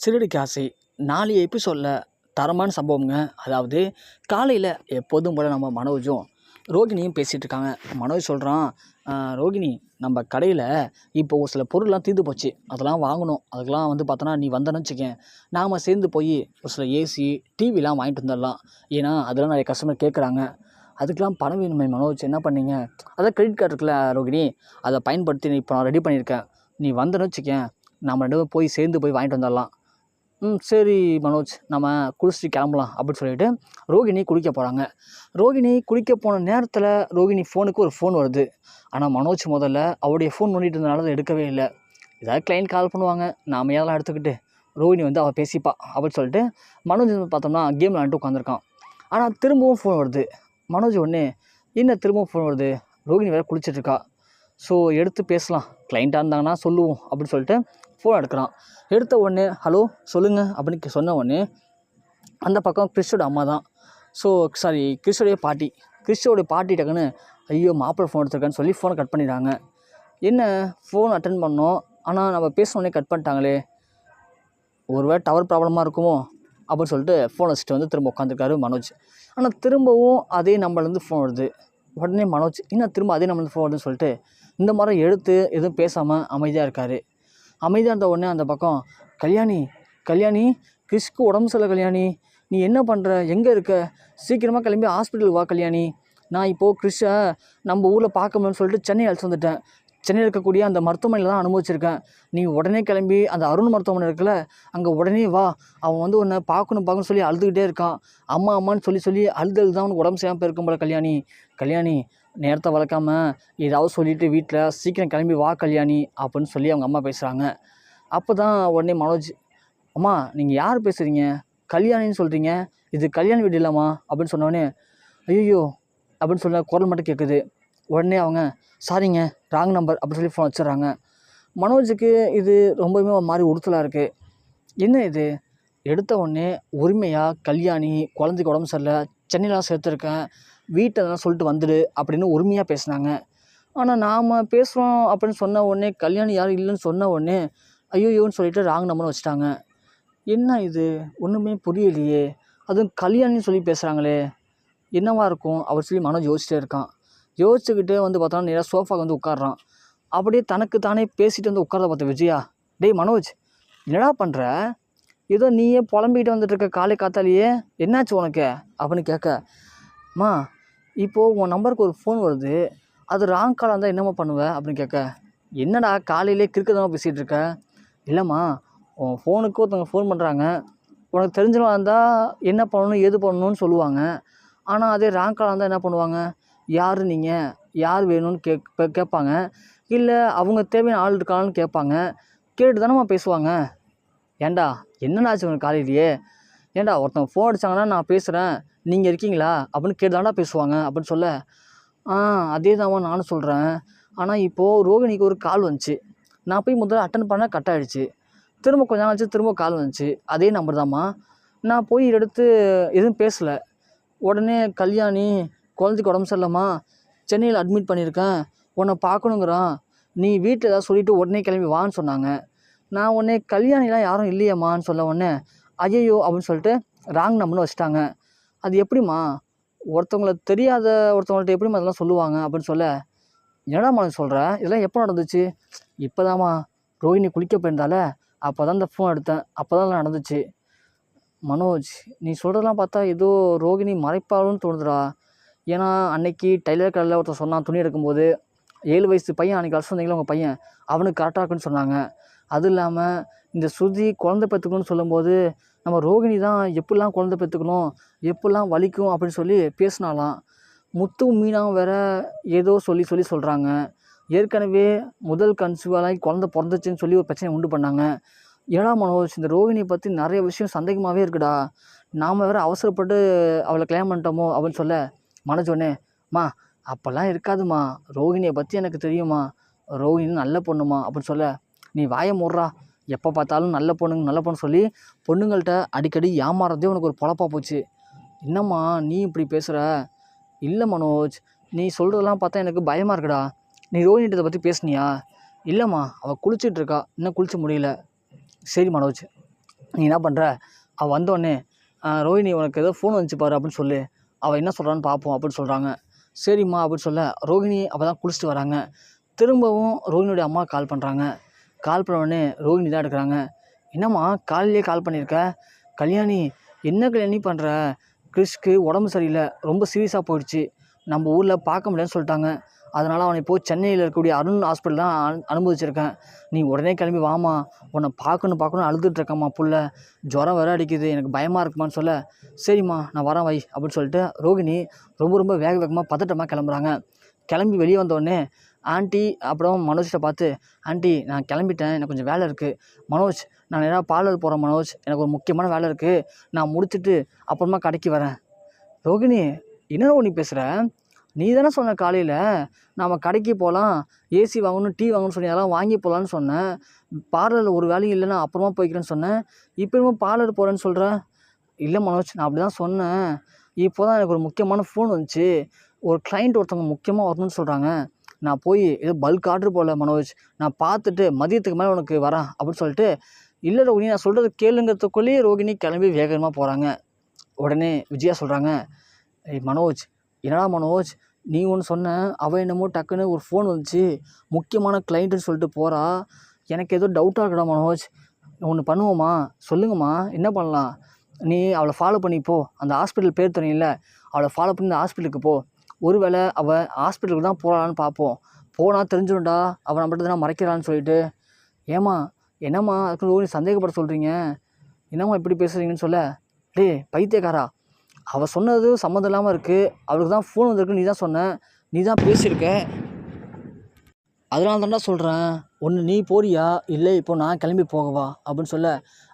சிறுடிக்கு ஆசை. நாலு எபிசோடில் தரமான சம்பவங்க அதாவது காலையில் எப்போதும் போல் நம்ம மனோஜும் ரோகிணியும் பேசிகிட்டு இருக்காங்க மனோஜ் சொல்கிறான் ரோகிணி நம்ம கடையில் இப்போ ஒரு சில பொருள்லாம் தீர்ந்து போச்சு. அதெல்லாம் வாங்கணும். அதுக்கெலாம் வந்து பார்த்தோன்னா நீ வந்தேன்னு வச்சுக்கேன். நாம் சேர்ந்து போய் ஒரு சில ஏசி டிவிலாம் வாங்கிட்டு வந்துடலாம். ஏன்னா அதெல்லாம் நிறைய கஸ்டமர் கேட்குறாங்க அதுக்கெலாம் பணம் வேணுமே மனோஜ். என்ன பண்ணீங்க? அதான் கிரெடிட் கார்டு இருக்குல்ல ரோகிணி. அதை பயன்படுத்தி இப்போ நான் ரெடி பண்ணியிருக்கேன். நீ வந்தேன்னு வச்சுக்கேன். நம்ம ரெண்டு போய் சேர்ந்து போய் வாங்கிட்டு வந்துடலாம். ம் சரி மனோஜ். நம்ம குளிச்சுட்டு கிளம்பலாம் அப்படின்னு சொல்லிட்டு ரோகிணி குளிக்க போகிறாங்க ரோகிணி குளிக்க போன நேரத்தில் ரோகிணி ஃபோனுக்கு ஒரு ஃபோன் வருது. ஆனால் மனோஜ் முதல்ல அவருடைய ஃபோன் நோண்டிட்டு இருந்தனால அதை எடுக்கவே இல்லை. ஏதாவது கிளைண்ட் கால் பண்ணுவாங்க. நாம ஏதெல்லாம் எடுத்துக்கிட்டு? ரோகிணி வந்து அவள் பேசிப்பா அப்படின்னு சொல்லிட்டு மனோஜ் வந்து பார்த்தோம்னா கேம் விளாண்டு உட்காந்துருக்கான் ஆனால் திரும்பவும் ஃபோன் வருது. மனோஜ் ஒன்று என்ன திரும்பவும் ஃபோன் வருது? ரோகிணி வேறு குளிச்சிட்ருக்கா ஸோ எடுத்து பேசலாம். கிளைண்ட்டாக இருந்தாங்கன்னா சொல்லுவோம் அப்படின்னு சொல்லிட்டு ஃபோன் எடுக்கிறான். எடுத்த உடனே ஹலோ சொல்லுங்கள் அப்படின்னு சொன்ன உடனே அந்த பக்கம் கிறிஸ்டோட அம்மா தான். ஸோ சாரி கிறிஸ்டோடைய பாட்டி. கிறிஸ்டோடைய பாட்டி டக்குன்னு ஐயோ மாப்பிள்ளை ஃபோன் எடுத்திருக்கேன்னு சொல்லி ஃபோனை கட் பண்ணிடுறாங்க. என்ன ஃபோன் அட்டன் பண்ணோம். ஆனால் நம்ம பேசினோடனே கட் பண்ணிட்டாங்களே. ஒருவேளை டவர் ப்ராப்ளமாக இருக்குமோ அப்படின்னு சொல்லிட்டு ஃபோன் வச்சுட்டு வந்து திரும்ப உட்காந்துருக்காரு மனோஜ். ஆனால் திரும்பவும் அதே நம்மளேருந்து ஃபோன் வருது. உடனே மனோஜ் இன்னும் திரும்ப அதே நம்மளுக்கு ஃபோன் வருதுன்னு சொல்லிட்டு இந்த மாதிரி எடுத்து எதுவும் பேசாமல் அமைதியாக இருக்கார். அமைதியாக இருந்த உடனே அந்த பக்கம் கல்யாணி கல்யாணி கிறிஸ்க்கு உடம்பு சரியில்லை கல்யாணி. நீ என்ன பண்ணுற எங்கே இருக்க? சீக்கிரமாக கிளம்பி ஹாஸ்பிட்டலுக்கு வா கல்யாணி. நான் இப்போது கிறிஷை நம்ம ஊரில் பார்க்கணும்னு சொல்லிட்டு சென்னை அழைச்சி வந்துட்டேன். சென்னையில் இருக்கக்கூடிய அந்த மருத்துவமனையில் தான் அனுபவிச்சிருக்கேன். நீ உடனே கிளம்பி அந்த அருண் மருத்துவமனை இருக்குல்ல அங்கே உடனே வா. அவன் வந்து உன்னை பார்க்கணும் பார்க்கணும் சொல்லி அழுதுகிட்டே இருக்கான். அம்மா அம்மான்னு சொல்லி சொல்லி அழுது அழுது தான் அவனுக்கு உடம்பு சரியாமல் போயிருக்கும் போல கல்யாணி. கல்யாணி நேரத்தை வளர்க்காம ஏதாவது சொல்லிவிட்டு வீட்டில் சீக்கிரம் கிளம்பி வா கல்யாணி அப்படின்னு சொல்லி அவங்க அம்மா பேசுகிறாங்க அப்போ தான் உடனே மனோஜ் அம்மா நீங்கள் யார் பேசுகிறீங்க கல்யாணின்னு சொல்கிறீங்க இது கல்யாண வீடு இல்லைம்மா? அப்படின்னு சொன்னோடனே ஐயோ அப்படின்னு சொன்ன குரல் மட்டும் கேட்குது உடனே அவங்க சாரிங்க ராங் நம்பர் அப்படின்னு சொல்லி ஃபோன் வச்சிடுறாங்க. மனோஜுக்கு இது ரொம்பவுமே ஒரு மாதிரி உறுத்தலாக இருக்குது என்ன இது? எடுத்த உடனே உரிமையாக கல்யாணி குழந்தைக்கு உடம்பு சரியில்லை சென்னையில் சேர்த்துருக்கேன் வீட்டை தான் சொல்லிட்டு வந்துடு அப்படின்னு உரிமையாக பேசுனாங்க. ஆனால் நாம் பேசுகிறோம் அப்படின்னு சொன்ன உடனே கல்யாணி யாரும் இல்லைன்னு சொன்ன உடனே ஐயோயோன்னு சொல்லிட்டு ராங் நம்பர் வச்சுட்டாங்க. என்ன இது? ஒன்றுமே புரியலையே. அதுவும் கல்யாணின்னு சொல்லி பேசுகிறாங்களே என்னவா இருக்கும்? அவர் சொல்லி மனோஜ் யோசிச்சிட்டே இருக்கான். யோசிச்சுக்கிட்டு வந்து பார்த்தோன்னா நேராக சோஃபாக்கு வந்து உட்காடுறான் அப்படியே தனக்கு தானே பேசிட்டு வந்து உட்காரத பார்த்த விஜயா டேய் மனோஜ் என்னடா பண்ணுற ஏதோ நீயே புலம்பிக்கிட்டு வந்துட்டு இருக்க காலை காத்தாலேயே என்னாச்சு உனக்கு? அப்படின்னு கேட்க மா இப்போது உன் நம்பருக்கு ஒரு ஃபோன் வருது. அது ராங் காலாக இருந்தால் என்னம்மா பண்ணுவேன் அப்படின்னு கேட்க என்னடா காலையிலே கிறுக்கதமாக பேசிகிட்டு இருக்க? இல்லைம்மா உன் ஃபோனுக்கு ஒருத்தவங்க ஃபோன் பண்ணுறாங்க உனக்கு தெரிஞ்சவா இருந்தால் என்ன பண்ணணும் ஏது பண்ணணும்னு சொல்லுவாங்க. ஆனால் அதே ராங் காலாக இருந்தால் என்ன பண்ணுவாங்க? யார் நீங்கள் யார் வேணும்னு கேக் கேட்பாங்க. இல்லை அவங்க தேவையான ஆள் இருக்கான்னு கேட்பாங்க. கேட்டு தானேம்மா பேசுவாங்க ஏன்டா என்னென்னாச்சு உனக்கு காலையிலேயே? ஏன்டா ஒருத்தவங்க ஃபோன் அடிச்சாங்கன்னா நான் பேசுகிறேன் நீங்கள் இருக்கீங்களா? அப்படின்னு கேட்டுதாண்டா பேசுவாங்க அப்படின்னு சொல்ல. ஆ அதே தான்மா நானும் சொல்கிறேன் ஆனால் இப்போது ரோகிணிக்கு ஒரு கால் வந்துச்சு. நான் போய் முதல்ல அட்டன் பண்ண கட் ஆகிடுச்சு திரும்ப கொஞ்ச நாள் ஆச்சு திரும்ப கால் வந்துச்சு. அதே நம்பர் தாம்மா. நான் போய் எடுத்து எதுவும் பேசலை. உடனே கல்யாணி குழந்தைக்கு உடம்பு சரியில்லைம்மா. சென்னையில் அட்மிட் பண்ணியிருக்கேன். உன்னை பார்க்கணுங்கிறான். நீ வீட்டில் ஏதாவது சொல்லிவிட்டு உடனே கிளம்பி வான்னு சொன்னாங்க. நான் உடனே கல்யாணிலாம் யாரும் இல்லையம்மான்னு சொல்ல உடனே ஐயோ அப்படின்னு சொல்லிட்டு ராங் நம்பர்னு வச்சுட்டாங்க. அது எப்படிம்மா? ஒருத்தவங்கள தெரியாத ஒருத்தவங்கள்ட்ட எப்படிம்மா அதெல்லாம் சொல்லுவாங்க அப்படின்னு சொல்ல என்னடா மனசு சொல்கிற இதெல்லாம் எப்போ நடந்துச்சு? இப்போதாம்மா. ரோஹிணி குளிக்க போயிருந்தால. அப்போ தான் இந்த ஃபோன் எடுத்தேன். அப்போ தான் நடந்துச்சு. மனோஜ் நீ சொல்கிறதெல்லாம் பார்த்தா ஏதோ ரோகிணி மறைப்பாளுன்னு தோணுதுடா. ஏன்னா அன்னைக்கு டைலர் கடையில் ஒருத்தர் சொன்னான் துணி எடுக்கும்போது. ஏழு வயசு பையன் அன்றைக்கி அழைச்சி வந்தீங்களா உங்கள் பையன்? அவனுக்கு கரெக்டாக இருக்குன்னு சொன்னாங்க. அதுவும் இல்லாமல் இந்த ஸ்ருதி குழந்த பெற்றுக்கணும்னு சொல்லும்போது நம்ம ரோகிணி தான் எப்படிலாம் குழந்த பெற்றுக்கணும் எப்படிலாம் வலிக்கும் அப்படின்னு சொல்லி பேசினாலாம் முத்தும் மீனாவும் வேற ஏதோ சொல்லி சொல்லி சொல்கிறாங்க ஏற்கனவே முதல் கன்சீவாலாகி குழந்த பிறந்துச்சுன்னு சொல்லி ஒரு பிரச்சனை உண்டு பண்ணாங்க. ஏடா மனோஜ் இந்த ரோகிணியை பற்றி நிறைய விஷயம் சந்தேகமாகவே இருக்குடா. நாம் வேறு அவசரப்பட்டு அவளை கிளைம் பண்ணிட்டோமோ அப்படின்னு சொல்ல மனோஜ் மா அப்போல்லாம் இருக்காதுமா. ரோகிணியை பற்றி எனக்கு தெரியுமா. ரோகிணி நல்ல பொண்ணுமா. அப்படின்னு சொல்ல நீ வாயை மூடுறா. எப்போ பார்த்தாலும் நல்ல பொண்ணுங்க நல்ல பொண்ணு சொல்லி பொண்ணுங்கள்கிட்ட அடிக்கடி ஏமாறதே உனக்கு ஒரு பொழப்பா போச்சு. என்னம்மா நீ இப்படி பேசுகிற இல்லை மனோஜ் நீ சொல்கிறதெல்லாம் பார்த்தா எனக்கு பயமாக இருக்குடா. நீ ரோஹிணிட்ட பற்றி பேசுனியா? இல்லைம்மா அவள் குளிச்சுட்டு இருக்கா. இன்னும் குளிச்சு முடியல. சரி மனோஜ் நீ என்ன பண்ணுற அவள் வந்தோடனே ரோஹிணி உனக்கு ஏதோ ஃபோன் வந்துச்சு பாரு அப்படின்னு சொல்லு. அவள் என்ன சொல்கிறான்னு பார்ப்போம் அப்படின்னு சொல்கிறாங்க சரிம்மா அப்படின்னு சொல்ல ரோகிணி அப்போ தான் குளிச்சுட்டு வராங்க. திரும்பவும் ரோஹிணியோட அம்மா கால் பண்ணுறாங்க கால் பண்ண உடனே ரோஹிணி தான் எடுக்கிறாங்க. என்னம்மா காலையிலே கால் பண்ணியிருக்க? கல்யாணி என்ன கல்யாணி பண்ணுற கிறிஸ்க்கு உடம்பு சரியில்லை ரொம்ப சீரியஸாக போயிடுச்சு. நம்ம ஊரில் பார்க்க முடியலன்னு சொல்லிட்டாங்க. அதனால் அவனை போய் சென்னையில் இருக்கக்கூடிய அருண் ஹாஸ்பிட்டல் தான் அனு அனுமதிச்சிருக்கேன். நீ உடனே கிளம்பி வாமா உன்னை பார்க்கணும் பார்க்கணும் அழுதுட்டு புள்ள. ஜுரம் வேற அடிக்குது எனக்கு பயமாக இருக்குமான்னு சொல்ல. சரிம்மா நான் வரேன் வை அப்படின்னு சொல்லிட்டு ரோகிணி ரொம்ப ரொம்ப வேக வேகமாக பதட்டமாக கிளம்புறாங்க. கிளம்பி வெளியே வந்தோடனே ஆண்டி அப்புறம் மனோஜ்கிட்ட பார்த்து ஆண்டி நான் கிளம்பிட்டேன். எனக்கு கொஞ்சம் வேலை இருக்குது மனோஜ் நான் நேராக பார்லர் போகிறேன் மனோஜ். எனக்கு ஒரு முக்கியமான வேலை இருக்குது நான் முடிச்சுட்டு அப்புறமா கடைக்கு வரேன். ரோகிணி என்ன நீ பேசுகிற நீ தானே சொன்ன காலையில் நாம் கடைக்கு போகலாம் ஏசி வாங்கணும் டீ வாங்கணும்னு சொன்னி அதெல்லாம் வாங்கி போகலான்னு சொன்னேன். பார்லரில் ஒரு வேலையும் இல்லைன்னா அப்புறமா போய்க்கிறேன்னு சொன்னேன். இப்போ பார்லர் போகிறேன்னு சொல்கிற இல்லை மனோஜ் நான் அப்படி தான் சொன்னேன். இப்போ தான் எனக்கு ஒரு முக்கியமான ஃபோன் வந்துச்சு. ஒரு கிளைண்ட் ஒருத்தவங்க முக்கியமாக வரணும்னு சொல்கிறாங்க நான் போய் ஏதோ பல்க் ஆர்டர் போல மனோஜ். நான் பார்த்துட்டு மதியத்துக்கு மேலே உனக்கு வரேன் அப்படின்னு சொல்லிட்டு இல்லை ரோகிணி நான் சொல்கிறது கேளுங்கிறதுக்குள்ளேயே ரோகிணி கிளம்பி வேகமாக போகிறாங்க உடனே விஜயா சொல்கிறாங்க ஏய் மனோஜ் என்னடா மனோஜ்? நீ ஒன்று சொன்ன அவள் என்னமோ டக்குன்னு ஒரு ஃபோன் வந்துச்சு. முக்கியமான கிளைண்ட்டுன்னு சொல்லிட்டு போகிறா எனக்கு ஏதோ டவுட்டாக இருக்குடா மனோஜ். ஒன்று பண்ணுவோமா? சொல்லுங்கம்மா. என்ன பண்ணலாம்? நீ அவளை ஃபாலோ பண்ணி போ. அந்த ஹாஸ்பிட்டல் பேர் தெரியல அவளை ஃபாலோ பண்ணி இந்த ஹாஸ்பிட்டலுக்கு போ. ஒருவேளை அவள் ஹாஸ்பிட்டலுக்கு தான் போகலான்னு பார்ப்போம் போனால் தெரிஞ்சிடும்டா அவள் நம்மகிட்ட தான் மறைக்கிறான்னு சொல்லிட்டு. ஏம்மா என்னம்மா அதுக்கு நீ சந்தேகப்பட சொல்கிறீங்க என்னம்மா இப்படி பேசுகிறீங்கன்னு சொல்ல? டேய் பைத்தியக்காரா. அவள் சொன்னது சம்மந்தம் இல்லாமல் இருக்குது அவளுக்கு தான் ஃபோன் வந்திருக்கு. நீ தான் சொன்ன. நீ தான் பேசியிருக்க. அதனால தான்டா சொல்கிறேன் ஒன்று நீ போறியா? இல்லை இப்போ நான் கிளம்பி போகவா? அப்படின்னு சொல்ல.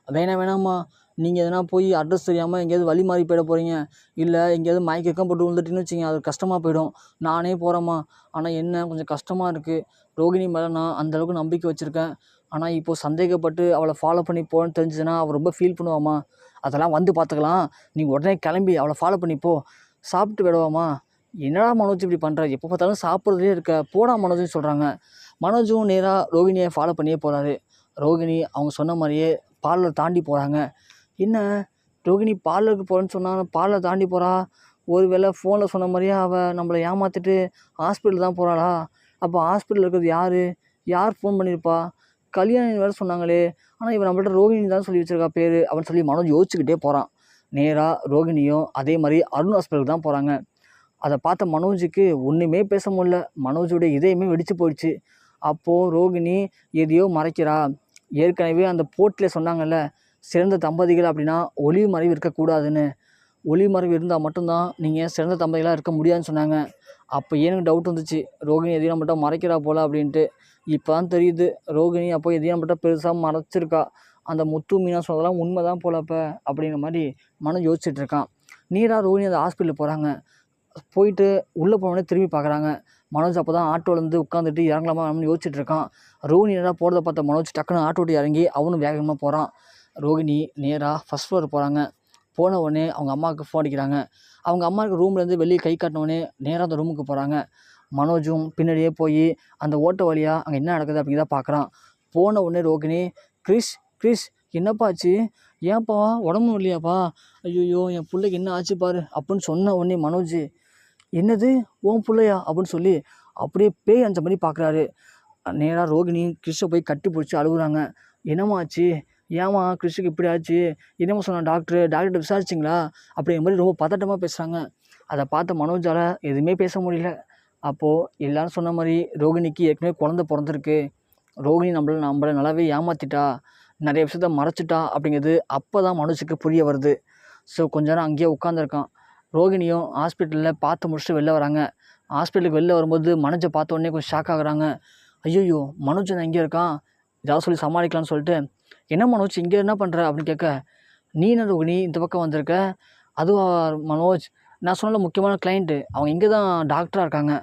வேணாம் வேணாம்மா. நீங்கள் எதனா போய் அட்ரஸ் தெரியாமல் எங்கேயாவது வழி மாறி போயிட போகிறீங்க இல்லை எங்கேயாவது மயக்கம் போட்டு விழுந்துட்டின்னு வச்சிங்க அது கஷ்டமாக போயிடும். நானே போகிறேம்மா ஆனால் என்ன கொஞ்சம் கஷ்டமாக இருக்குது ரோகிணி மேலே நான் அந்தளவுக்கு நம்பிக்கை வச்சுருக்கேன். ஆனால் இப்போது சந்தேகப்பட்டு அவளை ஃபாலோ பண்ணி போகணுன்னு தெரிஞ்சுதுன்னா அவள் ரொம்ப ஃபீல் பண்ணுவாம்மா. அதெல்லாம் வந்து பார்த்துக்கலாம். நீ உடனே கிளம்பி அவளை ஃபாலோ பண்ணி போ. சாப்பிட்டு விடுவாம்மா. என்னடா மனோஜ் இப்படி பண்ணுற எப்போ பார்த்தாலும் சாப்பிட்றதே இருக்க. போடா மனோஜ்னு சொல்கிறாங்க மனோஜும் நேராக ரோகிணியை ஃபாலோ பண்ணியே போகிறாரு ரோகிணி அவங்க சொன்ன மாதிரியே பார்லர் தாண்டி போகிறாங்க என்ன? ரோகிணி பார்லருக்கு போகிறேன்னு சொன்னாங்க பார்லர் தாண்டி போகிறா ஒருவேளை ஃபோனில் சொன்ன மாதிரியே அவள் நம்மளை ஏமாற்றிட்டு ஹாஸ்பிட்டல் தான் போகிறாளா அப்போ ஹாஸ்பிட்டலில் இருக்கிறது யார்? யார் ஃபோன் பண்ணியிருப்பா கல்யாணி வேறு சொன்னாங்களே. ஆனால் இவன் நம்மள்ட்ட ரோகிணி தான் சொல்லி வச்சிருக்கா பேர். அப்படின்னு சொல்லி மனோஜ் யோசிச்சுக்கிட்டே போகிறான் நேராக ரோகிணியும் அதே மாதிரி அருண் ஹாஸ்பிட்டலுக்கு தான் போகிறாங்க அதை பார்த்த மனோஜுக்கு ஒன்றுமே பேச முடியல. மனோஜோட இதயமே வெடிச்சு போயிடுச்சு. அப்போது ரோகிணி எதையோ மறைக்கிறா. ஏற்கனவே அந்த போட்டில் சொன்னாங்கல்ல சிறந்த தம்பதிகள் அப்படின்னா ஒளிவு மறைவு இருக்கக்கூடாதுன்னு. ஒளி மறைவு இருந்தால் மட்டும்தான் நீங்கள் சிறந்த தம்பதிகளாக இருக்க முடியாதுன்னு சொன்னாங்க. அப்போ எனக்கு டவுட் வந்துச்சு? ரோகிணி எதையும் நம்மகிட்ட மறைக்கிறா போல் அப்படின்ட்டு. இப்போ தான் தெரியுது. ரோகிணி அப்போ எதையும் நம்மகிட்ட பெருசாக மறைச்சிருக்கா. அந்த முத்து மீனா சொன்னதெல்லாம் உண்மை தான் போல அப்படிங்கிற மாதிரி மனம் யோசிச்சுட்டு இருக்கான். நீரா ரோகிணி அந்த ஹாஸ்பிட்டலுக்கு போகிறாங்க போயிட்டு உள்ளே போனோடனே திரும்பி பார்க்குறாங்க மனோஜ் அப்போ தான் ஆட்டோலேருந்து உட்காந்துட்டு இறங்கலாமா அப்படின்னு யோசிச்சுட்டு இருக்கான். ரோகிணி என்ன போகிறத பார்த்த மனோஜ் டக்குன்னு ஆட்டோ இறங்கி அவனும் வேகமாக போகிறான் ரோகிணி நேராக ஃபஸ்ட் ஃப்ளோர் போகிறாங்க போன உடனே அவங்க அம்மாவுக்கு ஃபோன் அடிக்கிறாங்க. அவங்க அம்மாவுக்கு ரூம்லேருந்து வெளியே கை காட்டினோடனே நேராக அந்த ரூமுக்கு போகிறாங்க மனோஜும் பின்னாடியே போய் அந்த ஓட்ட வழியாக அங்கே என்ன நடக்குது அப்படிங்கிறத பார்க்குறான் போன உடனே ரோகிணி கிறிஸ் கிறிஸ் என்னப்பா ஆச்சு? ஏன்ப்பா உடம்பு இல்லையாப்பா ஐயோ என் பிள்ளைக்கு என்ன ஆச்சு பாரு அப்படின்னு சொன்ன உடனே மனோஜ் என்னது? உன் பிள்ளையா? அப்படின்னு சொல்லி அப்படியே பேய் அஞ்ச மாதிரி பார்க்குறாரு நேராக ரோகிணி கிறிஷை போய் கட்டி பிடிச்சி அழுகுறாங்க. என்னம்மா ஆச்சு? ஏம்மா கிறிஷுக்கு இப்படி ஆச்சு? என்னமோ சொன்ன டாக்டர் டாக்டர்கிட்ட விசாரிச்சிங்களா? அப்படிங்கிற மாதிரி ரொம்ப பதட்டமாக பேசுகிறாங்க அதை பார்த்த மனோஜால் எதுவுமே பேச முடியல. அப்போது எல்லோரும் சொன்ன மாதிரி ரோகிணிக்கு ஏற்கனவே குழந்த பிறந்திருக்கு. ரோகிணி நம்மள நம்மளை நல்லாவே ஏமாற்றிட்டா நிறைய விஷயத்த மறைச்சிட்டா அப்படிங்கிறது அப்போ தான் மனோஜுக்கு புரிய வருது. ஸோ கொஞ்ச நேரம் அங்கேயே உட்காந்துருக்கான் ரோகிணியும் ஹாஸ்பிட்டலில் பார்த்து முடிச்சுட்டு வெளில வராங்க. ஹாஸ்பிட்டலுக்கு வெளில வரும்போது மனோஜை பார்த்த உடனே கொஞ்சம் ஷாக் ஆகுறாங்க. ஐயோ மனோஜன் எங்கே இங்கே இருக்கான்? ஏதாவது சொல்லி சமாளிக்கலாம்னு சொல்லிட்டு என்ன மனோஜ் இங்கே என்ன பண்ணுற அப்படின்னு கேட்க நீ என்ன ரோகிணி இந்த பக்கம் வந்திருக்க? அதுவா மனோஜ் நான் சொன்ன முக்கியமான கிளைண்ட்டு அவங்க இங்கே தான் டாக்டராக இருக்காங்க.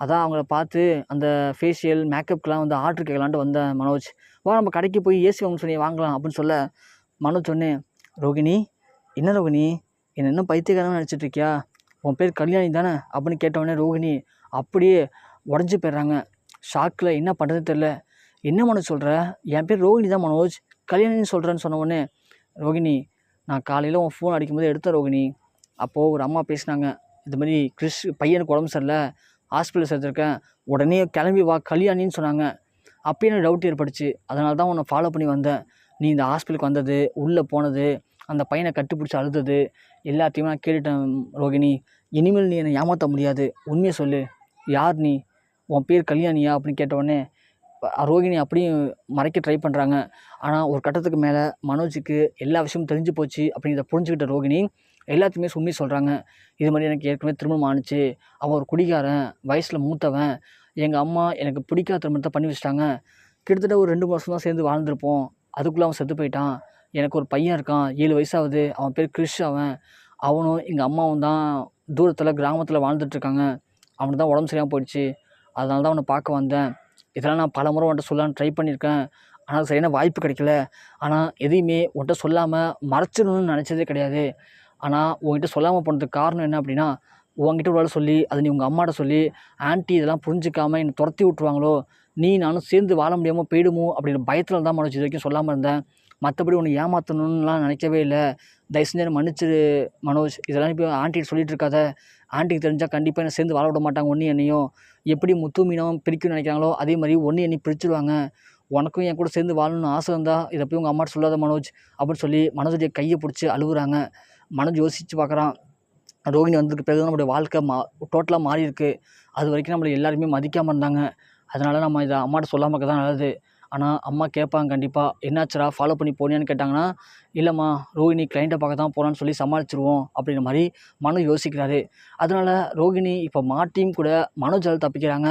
அதான் அவங்கள பார்த்து அந்த ஃபேஷியல் மேக்கப்க்கெலாம் வந்து ஆர்டர் கேட்கலான்ட்டு வந்தேன் மனோஜ். வா நம்ம கடைக்கு போய் ஏசி வாங்க சொல்லி வாங்கலாம் அப்படின்னு சொல்ல மனோஜ் சொன்னேன் ரோகிணி என்ன ரோகிணி? என்ன இன்னும் பைத்தியக்காரமாக நினச்சிட்டு இருக்கியா? உன் பேர் கல்யாணி தானே? அப்படின்னு கேட்டவுடனே ரோகிணி அப்படியே உடஞ்சி போயிடுறாங்க. ஷாக்கில் என்ன பண்ணுறது தெரில என்ன மனோஜ் சொல்கிற என் பேர் ரோகிணி தான் மனோஜ். கல்யாணின்னு சொல்கிறேன்னு சொன்ன உடனே ரோகிணி நான் காலையில் உன் ஃபோன் அடிக்கும்போது எடுத்தேன் ரோகிணி. அப்போது ஒரு அம்மா பேசினாங்க இது மாதிரி கிறிஸ் பையனுக்கு உடம்பு சரியில்லை ஹாஸ்பிட்டல் சேர்த்துருக்கேன் உடனே கிளம்பி வா கல்யாணின்னு சொன்னாங்க. அப்பயே எனக்கு டவுட் ஏற்பட்டுச்சு. அதனால தான் உன்னை ஃபாலோ பண்ணி வந்தேன். நீ இந்த ஹாஸ்பிட்டலுக்கு வந்தது உள்ளே போனது அந்த பையனை கட்டுப்பிடிச்சி அழுதது எல்லாத்தையும் நான் கேட்டுட்டேன் ரோகிணி. இனிமேல் நீ என்னை ஏமாற்ற முடியாது. உண்மையை சொல்லு. யார் நீ? உன் பேர் கல்யாணியா? அப்படின்னு கேட்ட உடனே ரோகிணி அப்படியும் மறைக்க ட்ரை பண்ணுறாங்க ஆனால் ஒரு கட்டத்துக்கு மேலே மனோஜுக்கு எல்லா விஷயமும் தெரிஞ்சு போச்சு அப்படிங்கிறத புரிஞ்சுக்கிட்ட ரோகிணி எல்லாத்தையுமே சும்மி சொல்கிறாங்க இது மாதிரி எனக்கு ஏற்கனவே திருமணம் ஆணுச்சு. அவன் ஒரு குடிகாரன் வயசில் மூத்தவன். எங்கள் அம்மா எனக்கு பிடிக்காத திருமணத்தை பண்ணி வச்சிட்டாங்க. கிட்டத்தட்ட ஒரு ரெண்டு மாதம் தான் சேர்ந்து வாழ்ந்திருப்போம். அதுக்குள்ளே அவன் செத்து போயிட்டான். எனக்கு ஒரு பையன் இருக்கான். ஏழு வயசாகுது. அவன் பேர் கிறிஷ் அவன். அவனும் எங்கள் அம்மாவும் தான் தூரத்தில் கிராமத்தில் வாழ்ந்துட்டுருக்காங்க அவனுக்கு தான் உடம்பு சரியாக போயிடுச்சு. அதனால தான் அவனை பார்க்க வந்தேன். இதெல்லாம் நான் பல முறை உன்ட்ட சொல்லலான்னு ட்ரை பண்ணியிருக்கேன். ஆனால் சரியான வாய்ப்பு கிடைக்கல. ஆனால் எதையுமே உன்ட்ட சொல்லாமல் மறைச்சிடணும்னு நினச்சதே கிடையாது. ஆனால் உங்ககிட்ட சொல்லாமல் போனதுக்கு காரணம் என்ன அப்படின்னா உன்கிட்ட ஒரு சொல்லி அது நீ உங்கள் அம்மாட்ட சொல்லி ஆன்ட்டி இதெல்லாம் புரிஞ்சுக்காம என்னை துரத்தி விட்ருவாங்களோ நீ நானும் சேர்ந்து வாழ முடியாமல் போயிடுமோ? அப்படின்ற பயத்தில் தான் மனோஜ் இது வரைக்கும் சொல்லாமல் இருந்தேன். மற்றபடி உன்னை ஏமாற்றணும்லாம் நினைக்கவே இல்லை. தயவு செஞ்சு மன்னிச்சிரு மனோஜ். இதெல்லாம் இப்போ ஆண்டிகிட்ட சொல்லிட்டு இருக்காத. ஆண்டிக்கு தெரிஞ்சால் கண்டிப்பாக என்னை சேர்ந்து வாழ விட மாட்டாங்க ஒன்று என்னையும். எப்படி முத்து மீனம் பிரிக்கணும்னு நினைக்கிறாங்களோ அதே மாதிரி ஒன்று என்னை பிரிச்சுடுவாங்க உனக்கும் என் கூட சேர்ந்து வாழணும்னு ஆசை இருந்தால் இதை போய் உங்கள் அம்மாட்ட சொல்லாத மனோஜ் அப்படின்னு சொல்லி மனோஜுடைய கையை பிடிச்சி அழுகுறாங்க மனோஜ் யோசித்து பார்க்குறான் ரோகிணி வந்ததுக்கு பிறகு தான் நம்மளுடைய வாழ்க்கை மா டோட்டலாக மாறியிருக்கு. அது வரைக்கும் நம்மளை எல்லாருமே மதிக்காமல் இருந்தாங்க. அதனால் நம்ம இதை அம்மாட்ட சொல்லாமல் இருக்க தான் நல்லது. ஆனால் அம்மா கேட்பாங்க கண்டிப்பாக என்னாச்சுடா ஃபாலோ பண்ணி போனியான்னு கேட்டாங்கன்னா இல்லைம்மா ரோகிணி கிளைண்ட்டை பார்க்க தான் போகிறான்னு சொல்லி சமாளிச்சிருவோம் அப்படின்ற மாதிரி மனு யோசிக்கிறாரு. அதனால் ரோகிணி இப்போ மாட்டியும் கூட மனோஜால் தப்பிக்கிறாங்க.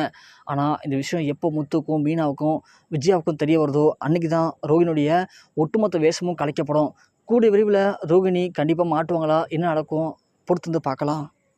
ஆனால் இந்த விஷயம் எப்போ முத்துக்கும் மீனாவுக்கும் விஜயாவுக்கும் தெரிய வருதோ அன்றைக்கி தான் ரோஹினுடைய ஒட்டுமொத்த வேஷமும் கலைக்கப்படும். கூடிய விரைவில் ரோகிணி கண்டிப்பாக மாட்டுவாங்களா? என்ன நடக்கும்? பொறுத்து வந்து பார்க்கலாம்.